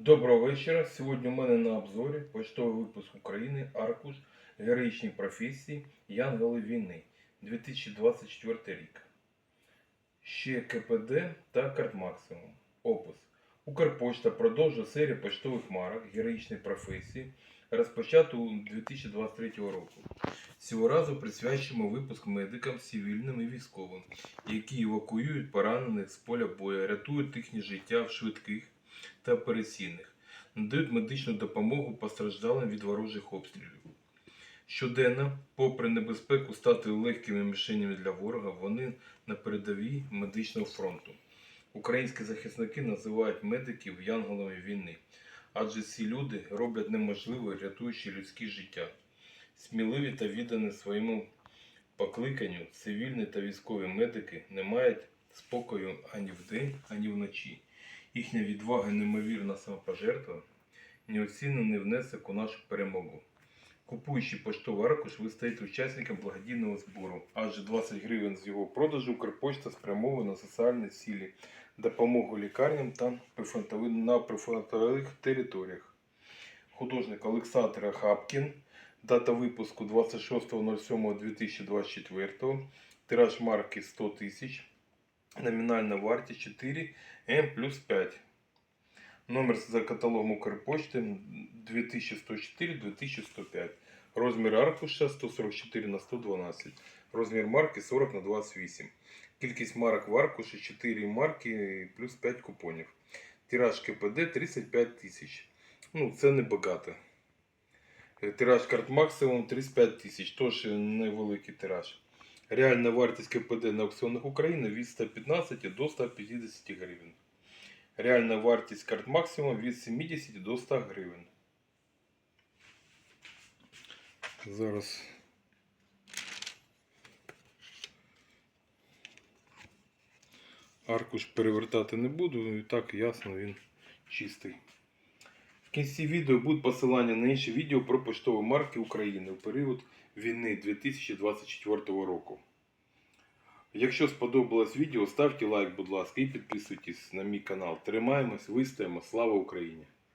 Доброго вечора. Сьогодні у мене на обзорі почтовий випуск України Аркуш Героїчні професії Янголи війни 2024 рік. Ще КПД та Картмаксимум. Опис. Укрпошта продовжує серію поштових марок Героїчні професії, розпочату 2023 року. Цього разу присвячуємо випуск медикам, цивільним і військовим, які евакуюють поранених з поля бою, рятують їхнє життя в швидких та операційних, надають медичну допомогу постраждалим від ворожих обстрілів. Щоденно, попри небезпеку стати легкими мішенями для ворога, вони на передовій медичного фронту. Українські захисники називають медиків янголами війни, адже ці люди роблять неможливе, рятуючи людське життя. Сміливі та віддані своєму покликанню, цивільні та військові медики не мають спокою ані вдень, ані вночі. Їхня відвага неймовірна самопожертва неоцінений внесок у нашу перемогу. Купуючи поштовий аркуш, ви стаєте учасником благодійного збору, адже 20 гривень з його продажу Укрпошта спрямована на соціальні цілі, допомогу лікарням та на прифронтових територіях. Художник Олександр Хапкін, дата випуску 26.07.2024, тираж марки 100 тисяч, номінальна вартість 4 М плюс 5. Номер за каталогом Укрпочти 2104-2105. Розмір аркуша 144 на 112. Розмір марки 40 на 28. Кількість марок в аркуші 4 марки плюс 5 купонів. Тираж КПД 35 тисяч. Ну, це не багато. Е, Тираж карт максимум 35 тисяч, тож невеликий тираж. Реальна вартість КПД на аукціонах України від 115 до 150 гривень. Реальна вартість карт максимум від 70 до 100 гривень. Зараз. Аркуш перевертати не буду, і так ясно він чистий. В кінці відео будуть посилання на інші відео про поштові марки України у період війни 2024 року. Якщо сподобалось відео, ставте лайк, будь ласка, і підписуйтесь на мій канал. Тримаємось, вистоїмо. Слава Україні!